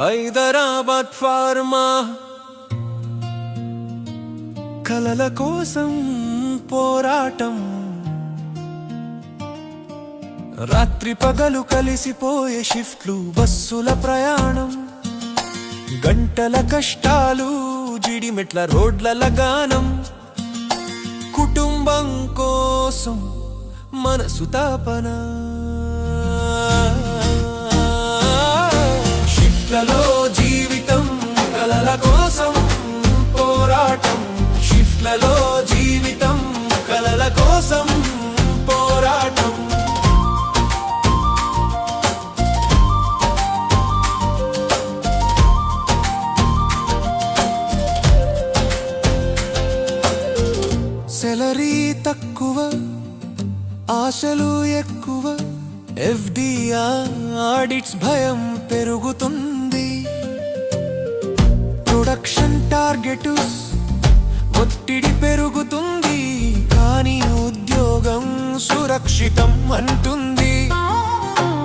Hyderabad pharma కలల కోసం పోరాటం రాత్రి పగలు కలిసిపోయే షిఫ్ట్లు బస్సుల ప్రయాణం గంటల కష్టాలు జిడిమెట్ల రోడ్ల గానం. కుటుంబం కోసం మనసు తాపన. షిఫ్ట్లలో జీవితం కలల కోసం పోరాటం షిఫ్ట్లలో సెలరీ తక్కువ ఆశలు ఎక్కువ. ఎఫ్డిఆర్ ఆడిట్స్ భయం పెరుగుతుంది. ప్రొడక్షన్ టార్గెట్ ఒత్తిడి పెరుగుతుంది. కానీ ఉద్యోగం సురక్షితం అంటుంది.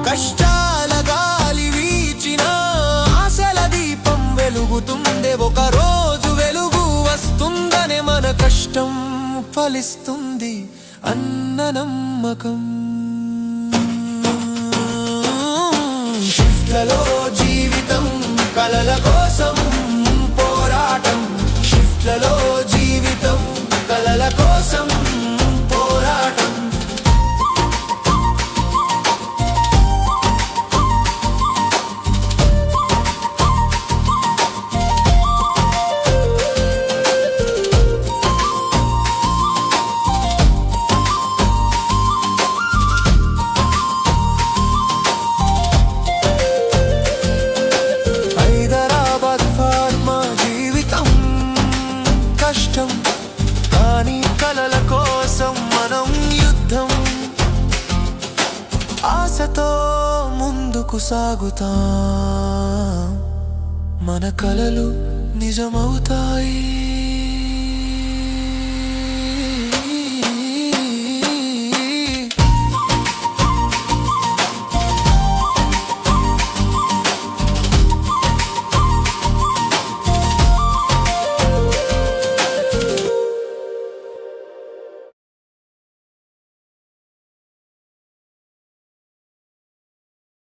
కష్టాల గాలి వీచిన ఆశల దీపం వెలుగుతుందే. ఒక రోజు వెలుగు వస్తుందనే మన కష్టం. ఫలిస్తుంది అన్న నమ్మకం. ముందుకు సాగుతా మన కలలు నిజమవుతాయి.